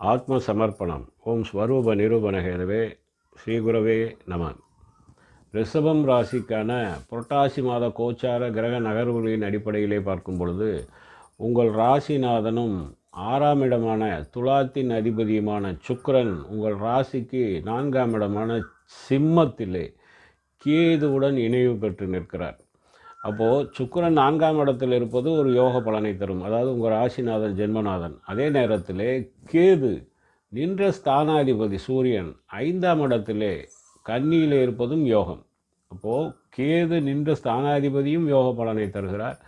ஆத்ம சமர்ப்பணம் ஓம் ஸ்வரூப நிரூபணகேதவே ஸ்ரீகுரவே நம. ரிஷபம் ராசிக்கான புரட்டாசி மாத கோச்சார கிரக நகர்வுகளின் அடிப்படையிலே பார்க்கும் பொழுது உங்கள் ராசிநாதனும் ஆறாம் இடமான துலாத்தின் அதிபதியுமான சுக்கரன் உங்கள் ராசிக்கு நான்காம் இடமான சிம்மத்திலே கேதுவுடன் இணைவு பெற்று நிற்கிறார். அப்போது சுக்கிரன் நான்காம் இடத்தில் இருப்பது ஒரு யோக பலனை தரும். அதாவது உங்கள் ராசிநாதன் ஜென்மநாதன். அதே நேரத்திலே கேது நின்ற ஸ்தானாதிபதி சூரியன் ஐந்தாம் இடத்திலே கன்னியிலே இருப்பதும் யோகம். அப்போது கேது நின்ற ஸ்தானாதிபதியும் யோக பலனை தருகிறார்.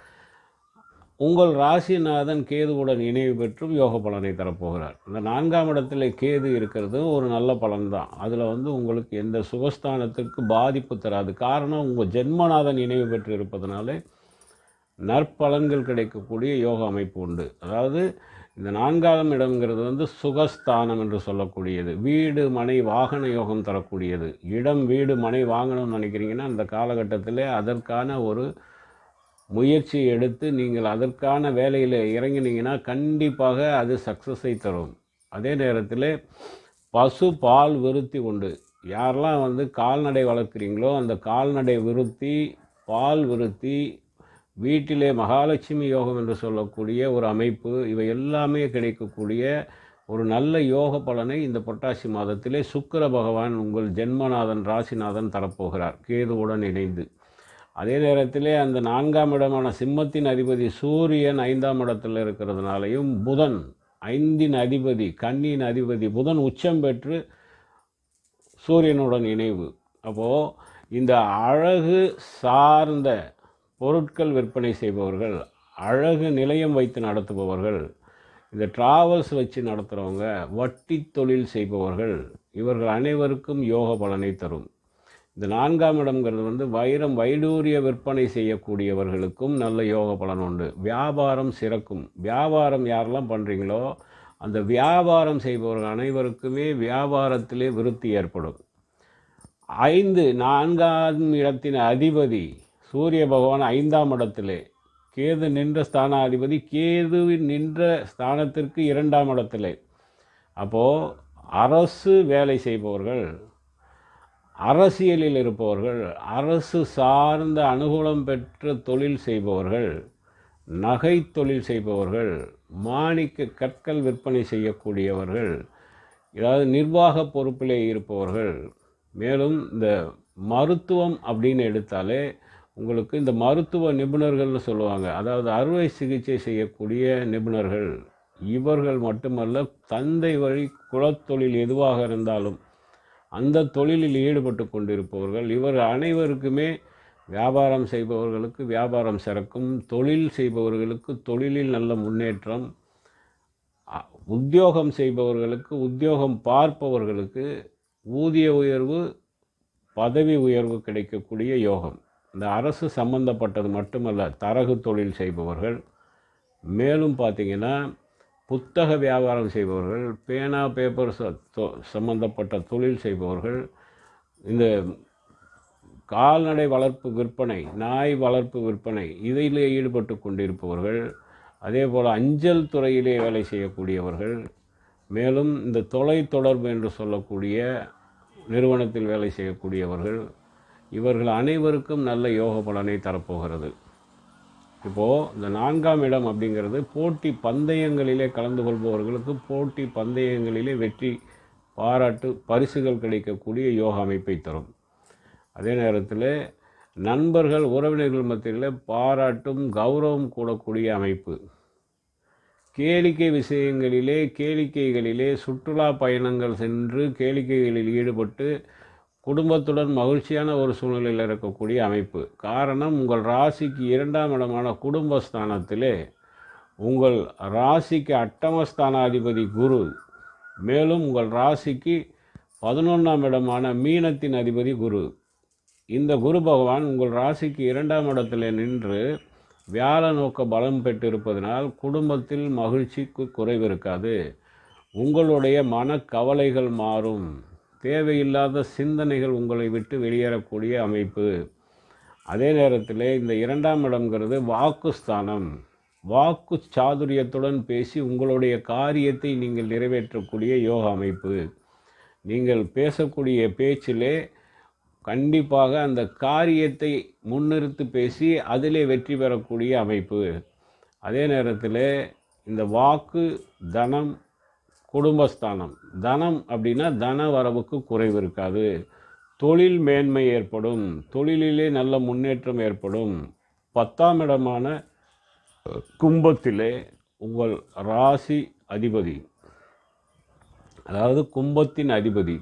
உங்கள் ராசிநாதன் கேதுவுடன் இணைவு பெற்றும் யோக பலனை தரப்போகிறார். இந்த நான்காம் இடத்துல கேது இருக்கிறது ஒரு நல்ல பலன் தான் அதில் வந்து உங்களுக்கு எந்த சுகஸ்தானத்திற்கு பாதிப்பு தராது. காரணம் உங்கள் ஜென்மநாதன் இணைவு பெற்று இருப்பதனாலே நற்பலன்கள் கிடைக்கக்கூடிய யோக அமைப்பு உண்டு. அதாவது இந்த நான்காம் இடம்ங்கிறது வந்து சுகஸ்தானம் என்று சொல்லக்கூடியது. வீடு மனை வாகன யோகம் தரக்கூடியது. இடம் வீடு மனை வாங்கணும்னு நினைக்கிறீங்கன்னா அந்த காலகட்டத்தில் அதற்கான ஒரு முயற்சி எடுத்து நீங்கள் அதற்கான வேலையில் இறங்கினீங்கன்னா கண்டிப்பாக அது சக்ஸஸை தரும். அதே நேரத்தில் பசு பால் விருத்தி உண்டு. யாரெல்லாம் வந்து கால்நடை வளர்க்குறீங்களோ அந்த கால்நடை விருத்தி பால் விருத்தி வீட்டிலே மகாலட்சுமி யோகம் என்று சொல்லக்கூடிய ஒரு அமைப்பு இவை எல்லாமே கிடைக்கக்கூடிய ஒரு நல்ல யோக பலனை இந்த புரட்டாசி மாதத்திலே சுக்கர பகவான் உங்கள் ஜென்மநாதன் ராசிநாதன் தரப்போகிறார். கேதுவுடன் இணைந்து. அதே நேரத்திலே அந்த நான்காம் இடமான சிம்மத்தின் அதிபதி சூரியன் ஐந்தாம் இடத்தில் இருக்கிறதுனாலையும் புதன் ஐந்தின் அதிபதி கண்ணின் அதிபதி புதன் உச்சம் பெற்று சூரியனுடன் இணைவு. அப்போது இந்த அழகு சார்ந்த பொருட்கள் விற்பனை செய்பவர்கள் அழகு நிலையம் வைத்து நடத்துபவர்கள் இந்த டிராவல்ஸ் வச்சு நடத்துகிறவங்க வட்டி தொழில் செய்பவர்கள் இவர்கள் அனைவருக்கும் யோக பலனை தரும். இந்த நான்காம் இடம்ங்கிறது வந்து வைரம் வைடூரிய விற்பனை செய்யக்கூடியவர்களுக்கும் நல்ல யோக பலன் உண்டு. வியாபாரம் சிறக்கும். வியாபாரம் யாரெல்லாம் பண்ணுறீங்களோ அந்த வியாபாரம் செய்பவர்கள் அனைவருக்குமே வியாபாரத்திலே விருத்தி ஏற்படும். ஐந்து நான்காம் இடத்தின் அதிபதி சூரிய பகவான் ஐந்தாம் இடத்திலே. கேது நின்ற ஸ்தானாதிபதி கேதுவின் நின்ற ஸ்தானத்திற்கு இரண்டாம் இடத்திலே. அப்போது அரசு வேலை செய்பவர்கள் அரசியலில் இருப்பவர்கள் அரசு சார்ந்த அனுகூலம் பெற்ற தொழில் செய்பவர்கள் நகை தொழில் செய்பவர்கள் மாணிக்க கற்கள் விற்பனை செய்யக்கூடியவர்கள் ஏதாவது நிர்வாக பொறுப்பிலே இருப்பவர்கள். மேலும் இந்த மருத்துவம் அப்படின்னு எடுத்தாலே உங்களுக்கு இந்த மருத்துவ நிபுணர்கள்னு சொல்லுவாங்க. அதாவது அறுவை சிகிச்சை செய்யக்கூடிய நிபுணர்கள். இவர்கள் மட்டுமல்ல தந்தை வழி குலத்தொழில் எதுவாக இருந்தாலும் அந்த தொழிலில் ஈடுபட்டு கொண்டிருப்பவர்கள் இவர் அனைவருக்குமே வியாபாரம் செய்பவர்களுக்கு வியாபாரம் சிறக்கும் தொழில் செய்பவர்களுக்கு தொழிலில் நல்ல முன்னேற்றம் உத்தியோகம் செய்பவர்களுக்கு உத்தியோகம் பார்ப்பவர்களுக்கு ஊதிய உயர்வு பதவி உயர்வு கிடைக்கக்கூடிய யோகம். இந்த அரசு சம்பந்தப்பட்டது மட்டுமல்ல தரகு தொழில் செய்பவர்கள். மேலும் பார்த்தீங்கன்னா புத்தக வியாபாரம் செய்பவர்கள் பேனா பேப்பர் தொ- சம்பந்தப்பட்ட தொழில் செய்பவர்கள் இந்த கால்நடை வளர்ப்பு விற்பனை நாய் வளர்ப்பு விற்பனை இதிலே ஈடுபட்டு கொண்டிருப்பவர்கள் அதே போல் அஞ்சல் துறையிலே வேலை செய்யக்கூடியவர்கள் மேலும் இந்த தொலை தொடர்பு என்று சொல்லக்கூடிய நிறுவனத்தில் வேலை செய்யக்கூடியவர்கள் இவர்கள் அனைவருக்கும் நல்ல யோக பலனை தரப்போகிறது. இப்போது இந்த நான்காம் இடம் அப்படிங்கிறது போட்டி பந்தயங்களிலே கலந்து கொள்பவர்களுக்கு போட்டி பந்தயங்களிலே வெற்றி பாராட்டு பரிசுகள் கிடைக்கக்கூடிய யோக அமைப்பை தரும். அதே நேரத்தில் நண்பர்கள் உறவினர்கள் மத்தியில் பாராட்டும் கௌரவம் கூடக்கூடிய அமைப்பு. கேளிக்கை விஷயங்களிலே கேளிக்கைகளிலே சுற்றுலா பயணங்கள் சென்று கேளிக்கைகளில் ஈடுபட்டு குடும்பத்துடன் மகிழ்ச்சியான ஒரு சூழ்நிலையில் இருக்கக்கூடிய அமைப்பு. காரணம் உங்கள் ராசிக்கு இரண்டாம் இடமான குடும்பஸ்தானத்திலே உங்கள் ராசிக்கு அட்டமஸ்தானாதிபதி குரு மேலும் உங்கள் ராசிக்கு பதினொன்றாம் இடமான மீனத்தின் அதிபதி குரு. இந்த குரு பகவான் உங்கள் ராசிக்கு இரண்டாம் இடத்தில் நின்று வியாழ நோக்க பலம் பெற்றிருப்பதனால் குடும்பத்தில் மகிழ்ச்சிக்கு குறைவு இருக்காது. உங்களுடைய மனக்கவலைகள் மாறும். தேவையில்லாத சிந்தனைகள் உங்களை விட்டு வெளியேறக்கூடிய அமைப்பு. அதே நேரத்தில் இந்த இரண்டாம் இடம்ங்கிறது வாக்குஸ்தானம். வாக்கு சாதுரியத்துடன் பேசி உங்களுடைய காரியத்தை நீங்கள் நிறைவேற்றக்கூடிய யோக அமைப்பு. நீங்கள் பேசக்கூடிய பேச்சிலே கண்டிப்பாக அந்த காரியத்தை முன்னிறுத்து பேசி அதிலே வெற்றி பெறக்கூடிய அமைப்பு. அதே நேரத்தில் இந்த வாக்கு தனம் குடும்பஸ்தானம். தனம் அப்படின்னா தன வரவுக்கு குறைவு இருக்காது. தொழில் மேன்மை ஏற்படும். தொழிலிலே நல்ல முன்னேற்றம் ஏற்படும். பத்தாம் இடமான கும்பத்திலே உங்கள் ராசி அதிபதி அதாவது கும்பத்தின் அதிபதி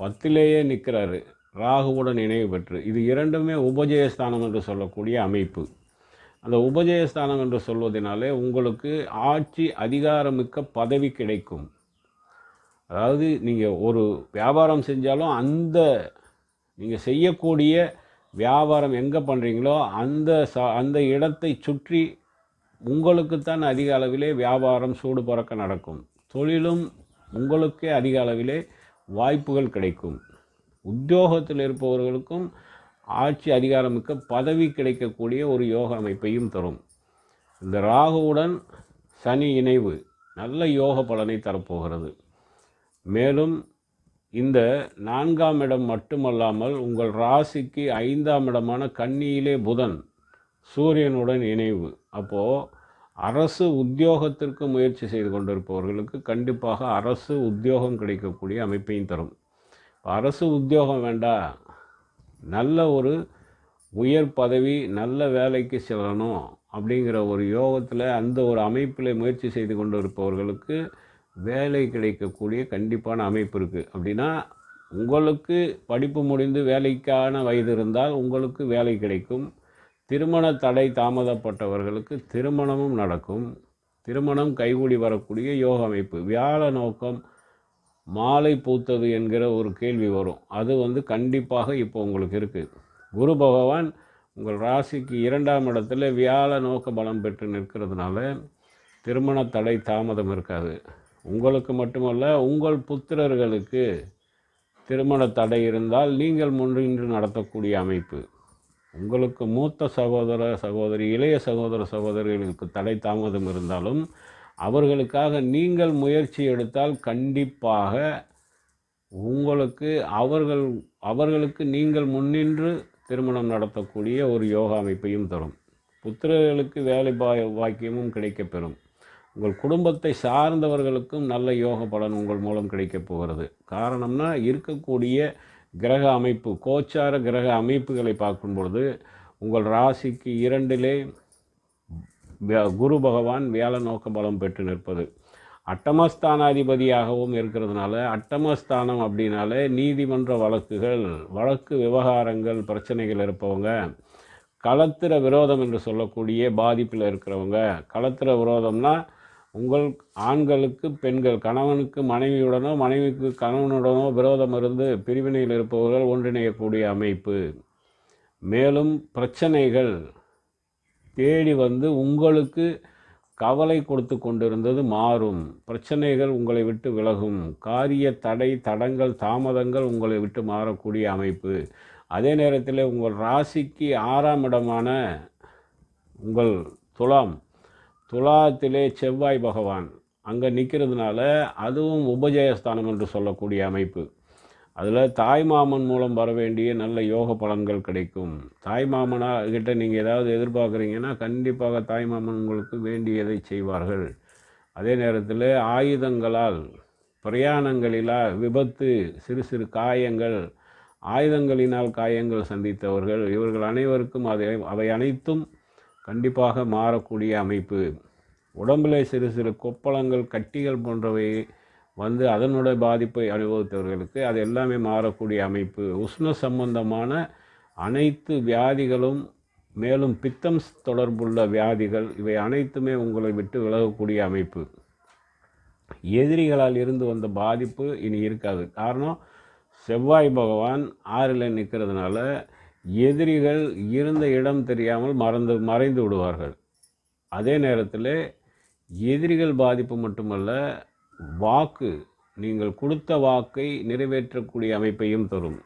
பத்திலேயே நிற்கிறாரு ராகுவுடன் இணைவு பெற்று இது இரண்டுமே உபஜயஸ்தானம் என்று சொல்லக்கூடிய அமைப்பு. அந்த உபஜயஸ்தானம் என்று சொல்வதனாலே உங்களுக்கு ஆட்சி அதிகாரமிக்க பதவி கிடைக்கும். அதாவது நீங்கள் ஒரு வியாபாரம் செஞ்சாலும் அந்த நீங்கள் செய்யக்கூடிய வியாபாரம் எங்கே பண்ணுறீங்களோ அந்த ச அந்த இடத்தை சுற்றி உங்களுக்குத்தான் அதிக அளவிலே வியாபாரம் சூடு பறக்க நடக்கும். தொழிலும் உங்களுக்கே அதிக அளவிலே வாய்ப்புகள் கிடைக்கும். உத்தியோகத்தில் இருப்பவர்களுக்கும் ஆட்சி அதிகாரமிக்க பதவி கிடைக்கக்கூடிய ஒரு யோக அமைப்பையும் தரும். இந்த ராகுவுடன் சனி இணைவு நல்ல யோக பலனை தரப்போகிறது. மேலும் இந்த நான்காம் இடம் மட்டுமல்லாமல் உங்கள் ராசிக்கு ஐந்தாம் இடமான கன்னியிலே புதன் சூரியனுடன் இணைவு. அப்போது அரசு உத்தியோகத்திற்கு முயற்சி செய்து கொண்டிருப்பவர்களுக்கு கண்டிப்பாக அரசு உத்தியோகம் கிடைக்கக்கூடிய அமைப்பையும் தரும். அரசு உத்தியோகம் வேண்டாம் நல்ல ஒரு உயர் பதவி நல்ல வேலைக்கு செல்லணும் அப்படிங்கிற ஒரு யோகத்தில் அந்த ஒரு அமைப்பில் முயற்சி செய்து கொண்டு இருப்பவர்களுக்கு வேலை கிடைக்கக்கூடிய கண்டிப்பான அமைப்பு இருக்குது அப்படின்னா உங்களுக்கு படிப்பு முடிந்து வேலைக்கான வயது இருந்தால் உங்களுக்கு வேலை கிடைக்கும். திருமண தடை தாமதப்பட்டவர்களுக்கு திருமணமும் நடக்கும். திருமணம் கைகூடி வரக்கூடிய யோக அமைப்பு. வியாழ நோக்கம் மாலை பூத்தது என்கிற ஒரு கேள்வி வரும். அது வந்து கண்டிப்பாக இப்போ உங்களுக்கு இருக்குது குரு பகவான் உங்கள் ராசிக்கு இரண்டாம் இடத்துல வியாழ நோக்க பலம் பெற்று நிற்கிறதுனால திருமண தடை தாமதம் இருக்காது. உங்களுக்கு மட்டுமல்ல உங்கள் புத்திரர்களுக்கு திருமண தடை இருந்தால் நீங்கள் முன்னின்று நடத்தக்கூடிய அமைப்பு. உங்களுக்கு மூத்த சகோதர சகோதரி இளைய சகோதர சகோதரிகளுக்கு தடை தாமதம் இருந்தாலும் அவர்களுக்காக நீங்கள் முயற்சி எடுத்தால் கண்டிப்பாக உங்களுக்கு அவர்கள் அவர்களுக்கு நீங்கள் முன்னின்று திருமணம் நடத்தக்கூடிய ஒரு யோகா அமைப்பையும் தரும். புத்திரர்களுக்கு வேலை பாய் வாக்கியமும் கிடைக்கப்பெறும். உங்கள் குடும்பத்தை சார்ந்தவர்களுக்கும் நல்ல யோக பலன் உங்கள் மூலம் கிடைக்கப் போகிறது. காரணம்னா இருக்கக்கூடிய கிரக அமைப்பு கோச்சார கிரக அமைப்புகளை பார்க்கும் பொழுது உங்கள் ராசிக்கு இரண்டிலே குரு பகவான் வியாழ நோக்க பலம் பெற்று நிற்பது. அட்டமஸ்தானாதிபதியாகவும் இருக்கிறதுனால அட்டமஸ்தானம் அப்படின்னாலே நீதிமன்ற வழக்குகள் வழக்கு விவகாரங்கள் பிரச்சனைகள் இருப்பவங்க களத்திர விரோதம் என்று சொல்லக்கூடிய பாதிப்பில் இருக்கிறவங்க களத்திர விரோதம்னா உங்கள் ஆண்களுக்கு பெண்கள் கணவனுக்கு மனைவியுடனோ மனைவிக்கு கணவனுடனோ விரோதம் இருந்து பிரிவினையில் இருப்பவர்கள் ஒன்றிணையக்கூடிய அமைப்பு. மேலும் பிரச்சனைகள் தேடி வந்து உங்களுக்கு கவலை கொடுத்து கொண்டிருந்தது மாறும். பிரச்சனைகள் உங்களை விட்டு விலகும். காரிய தடை தடங்கள் தாமதங்கள் உங்களை விட்டு மாறக்கூடிய அமைப்பு. அதே நேரத்தில் உங்கள் ராசிக்கு ஆறாம் இடமான உங்கள் துலாம் துலாத்திலே செவ்வாய் பகவான் அங்கே நிற்கிறதுனால அதுவும் உபஜயஸ்தானம் என்று சொல்லக்கூடிய அமைப்பு. அதில் தாய்மாமன் மூலம் வர வேண்டிய நல்ல யோக பலன்கள் கிடைக்கும். தாய்மாமனா கிட்ட நீங்கள் ஏதாவது எதிர்பார்க்குறீங்கன்னா கண்டிப்பாக தாய்மாமன் உங்களுக்கு வேண்டியதை செய்வார்கள். அதே நேரத்தில் ஆயுதங்களால் பிரயாணங்களிலால் விபத்து சிறு சிறு காயங்கள் ஆயுதங்களினால் காயங்கள் சந்தித்தவர்கள் இவர்கள் அனைவருக்கும் அதை அவை அனைத்தும் கண்டிப்பாக மாறக்கூடிய அமைப்பு. உடம்பில் சிறு சிறு கொப்பளங்கள் கட்டிகள் போன்றவை வந்து அதனுடைய பாதிப்பை அனுபவித்தவர்களுக்கு அது எல்லாமே மாறக்கூடிய அமைப்பு. உஷ்ண சம்பந்தமான அனைத்து வியாதிகளும் மேலும் பித்தம் தொடர்புள்ள வியாதிகள் இவை அனைத்துமே உங்களை விட்டு விலகக்கூடிய அமைப்பு. எதிரிகளால் இருந்து வந்த பாதிப்பு இனி இருக்காது. காரணம் செவ்வாய் பகவான் ஆறில் நிற்கிறதுனால எதிரிகள் இருந்த இடம் தெரியாமல் மறந்து மறைந்து விடுவார்கள். அதே நேரத்தில் எதிரிகள் பாதிப்பு மட்டுமல்ல வாக்கு நீங்கள் கொடுத்த வாக்கை நிறைவேற்றக்கூடிய அமைப்பையும் தரும்.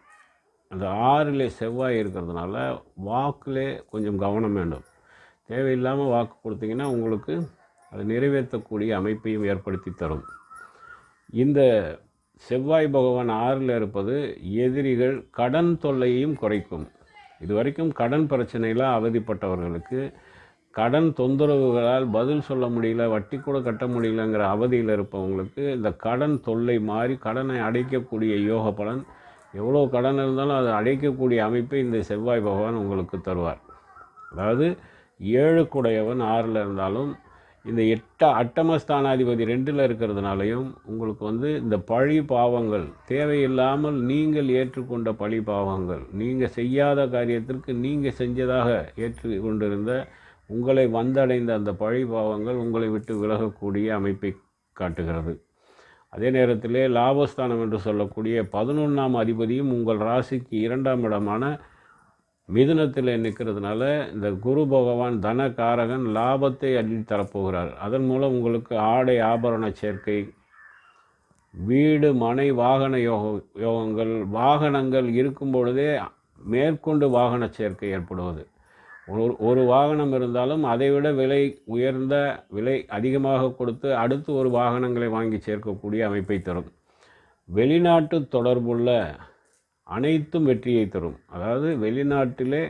அந்த ஆறில் செவ்வாய் இருக்கிறதுனால வாக்கில் கொஞ்சம் கவனம் வேண்டும். தேவையில்லாமல் வாக்கு கொடுத்தீங்கன்னா உங்களுக்கு அது நிறைவேற்றக்கூடிய அமைப்பையும் ஏற்படுத்தி தரும். இந்த செவ்வாய் பகவான் ஆறில் இருப்பது எதிரிகள் கடன் தொல்லையையும் குறைக்கும். இது வரைக்கும் கடன் பிரச்சனையில் அவதிப்பட்டவர்களுக்கு கடன் தொந்தரவுகளால் பதில் சொல்ல முடியல வட்டி கூட கட்ட முடியலங்கிற அவதியில் இருப்பவங்களுக்கு இந்த கடன் தொல்லை மாறி கடனை அடைக்கக்கூடிய யோக பலன் எவ்வளோ கடன் இருந்தாலும் அதை அடைக்கக்கூடிய அமைப்பை இந்த செவ்வாய் பகவான் உங்களுக்கு தருவார். அதாவது ஏழு குடையவன் ஆறில் இருந்தாலும் இந்த எட்ட அட்டமஸ்தானாதிபதி ரெண்டில் இருக்கிறதுனாலையும் உங்களுக்கு வந்து இந்த பழி பாவங்கள் தேவையில்லாமல் நீங்கள் ஏற்றுக்கொண்ட பழி பாவங்கள் நீங்கள் செய்யாத காரியத்திற்கு நீங்கள் செஞ்சதாக ஏற்று கொண்டிருந்த உங்களை வந்தடைந்த அந்த பழி பாவங்கள் உங்களை விட்டு விலகக்கூடிய அமைப்பை காட்டுகிறது. அதே நேரத்திலே லாபஸ்தானம் என்று சொல்லக்கூடிய பதினொன்றாம் அதிபதியும் உங்கள் ராசிக்கு இரண்டாம் இடமான மிதுனத்தில் நிற்கிறதுனால இந்த குரு பகவான் தனகாரகன் லாபத்தை அள்ளி தரப்போகிறார். அதன் மூலம் உங்களுக்கு ஆடை ஆபரண சேர்க்கை வீடு மனை வாகன யோக யோகங்கள் வாகனங்கள் இருக்கும் பொழுதே மேற்கொண்டு வாகன சேர்க்கை ஏற்படுவது. ஒரு ஒரு வாகனம் இருந்தாலும் அதைவிட விலை உயர்ந்த விலை அதிகமாக கொடுத்து அடுத்து ஒரு வாகனங்களை வாங்கி சேர்க்கக்கூடிய அமைப்பை தரும். வெளிநாட்டு தொடர்புள்ள அனைத்தும் வெற்றியை தரும். அதாவது வெளிநாட்டிலே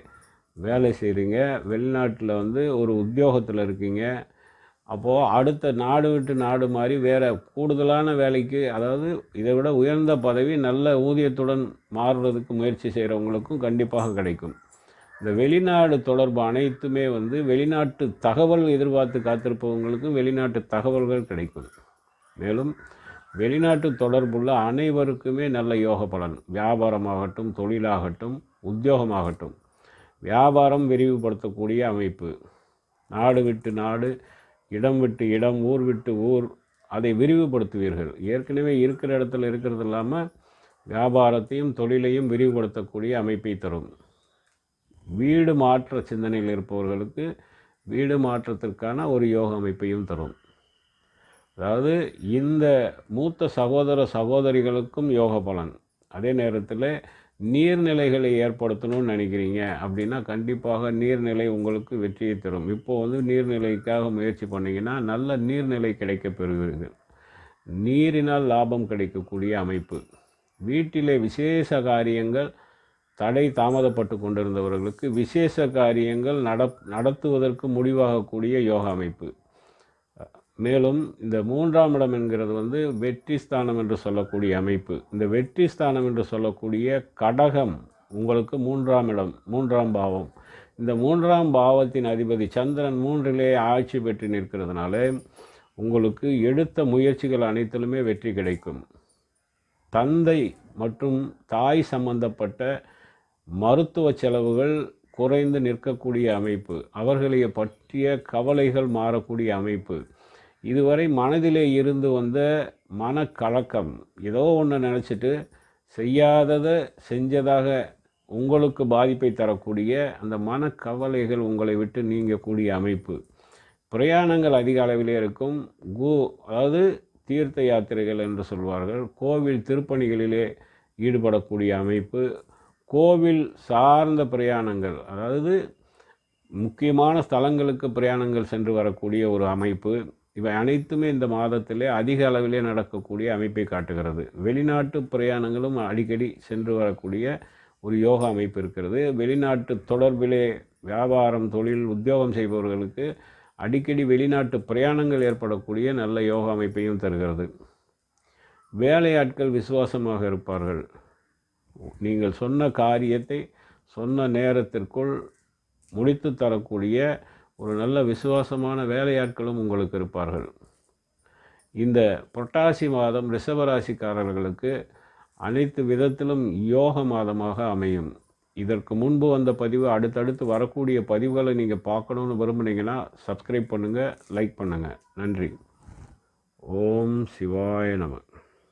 வேலை செய்கிறீங்க வெளிநாட்டில் வந்து ஒரு உத்தியோகத்தில் இருக்கீங்க அப்போது அடுத்த நாடு விட்டு நாடு மாதிரி வேறு கூடுதலான வேலைக்கு அதாவது இதை விட உயர்ந்த பதவி நல்ல ஊதியத்துடன் மாறுறதுக்கு முயற்சி செய்கிறவங்களுக்கும் கண்டிப்பாக கிடைக்கும். இந்த வெளிநாடு தொடர்பு அனைத்துமே வந்து வெளிநாட்டு தகவல் எதிர்பார்த்து காத்திருப்பவங்களுக்கும் வெளிநாட்டு தகவல்கள் கிடைக்கும் மேலும் வெளிநாட்டு தொடர்புள்ள அனைவருக்குமே நல்ல யோக பலன். வியாபாரமாகட்டும் தொழிலாகட்டும் உத்தியோகமாகட்டும். வியாபாரம் விரிவுபடுத்தக்கூடிய அமைப்பு. நாடு விட்டு நாடு இடம் விட்டு இடம் ஊர் விட்டு ஊர் அதை விரிவுபடுத்துவீர்கள். ஏற்கனவே இருக்கிற இடத்துல இருக்கிறது இல்லாமல் வியாபாரத்தையும் தொழிலையும் விரிவுபடுத்தக்கூடிய அமைப்பை தரும். வீடு மாற்ற சிந்தனையில் இருப்பவர்களுக்கு வீடு மாற்றத்திற்கான ஒரு யோக அமைப்பையும் தரும். அதாவது இந்த மூத்த சகோதர சகோதரிகளுக்கும் யோக பலன். அதே நேரத்தில் நீர்நிலைகளை ஏற்படுத்தணும்னு நினைக்கிறீங்க அப்படின்னா கண்டிப்பாக நீர்நிலை உங்களுக்கு வெற்றியை தரும். இப்போது வந்து நீர்நிலைக்காக முயற்சி பண்ணிங்கன்னா நல்ல நீர்நிலை கிடைக்க பெறுவீர்கள். நீரினால் லாபம் கிடைக்கக்கூடிய அமைப்பு. வீட்டிலே விசேஷ காரியங்கள் தடை தாமதப்பட்டு கொண்டிருந்தவர்களுக்கு விசேஷ காரியங்கள் நட நடத்துவதற்கு முடிவாகக்கூடிய யோகா அமைப்பு. மேலும் இந்த மூன்றாம் இடம் என்கிறது வந்து வெற்றி ஸ்தானம் என்று சொல்லக்கூடிய அமைப்பு. இந்த வெற்றி ஸ்தானம் என்று சொல்லக்கூடிய கடகம் உங்களுக்கு மூன்றாம் இடம் மூன்றாம் பாவம். இந்த மூன்றாம் பாவத்தின் அதிபதி சந்திரன் மூன்றிலே ஆட்சி பெற்று நிற்கிறதுனால உங்களுக்கு எடுத்த முயற்சிகள் அனைத்திலுமே வெற்றி கிடைக்கும். தந்தை மற்றும் தாய் சம்பந்தப்பட்ட மருத்துவ செலவுகள் குறைந்து நிற்கக்கூடிய அமைப்பு அவர்களை பற்றிய கவலைகள் மாறக்கூடிய அமைப்பு. இதுவரை மனதிலே இருந்து வந்த மனக்கலக்கம் ஏதோ ஒன்று நினச்சிட்டு செய்யாததை செஞ்சதாக உங்களுக்கு பாதிப்பை தரக்கூடிய அந்த மனக்கவலைகள் உங்களை விட்டு நீங்கக்கூடிய அமைப்பு. பிரயாணங்கள் அதிக அளவிலே இருக்கும். கு அதாவது தீர்த்த யாத்திரைகள் என்று சொல்வார்கள். கோவில் திருப்பணிகளிலே ஈடுபடக்கூடிய அமைப்பு. கோவில் சார்ந்த பிரயாணங்கள் அதாவது முக்கியமான ஸ்தலங்களுக்கு பிரயாணங்கள் சென்று வரக்கூடிய ஒரு அமைப்பு இவை அனைத்துமே இந்த மாதத்திலே அதிக அளவிலே நடக்கக்கூடிய அமைப்பை காட்டுகிறது. வெளிநாட்டு பிரயாணங்களும் அடிக்கடி சென்று வரக்கூடிய ஒரு யோகா அமைப்பு இருக்கிறது. வெளிநாட்டு தொடர்பிலே வியாபாரம் தொழில் உத்தியோகம் செய்பவர்களுக்கு அடிக்கடி வெளிநாட்டு பிரயாணங்கள் ஏற்படக்கூடிய நல்ல யோகா அமைப்பையும் தருகிறது. வேலையாட்கள் விசுவாசமாக இருப்பார்கள். நீங்கள் சொன்ன காரியத்தை சொன்ன நேரத்திற்குள் முடித்து தரக்கூடிய ஒரு நல்ல விசுவாசமான வேலையாட்களும் உங்களுக்கு இருப்பார்கள். இந்த புரட்டாசி மாதம் ரிஷபராசிக்காரர்களுக்கு அனைத்து விதத்திலும் யோக மாதமாக அமையும். இதற்கு முன்பு வந்த பதிவு அடுத்தடுத்து வரக்கூடிய பதிவுகளை நீங்கள் பார்க்கணுன்னு விரும்புனீங்கன்னா சப்ஸ்கிரைப் பண்ணுங்கள் லைக் பண்ணுங்கள் நன்றி. ஓம் சிவாய நமன்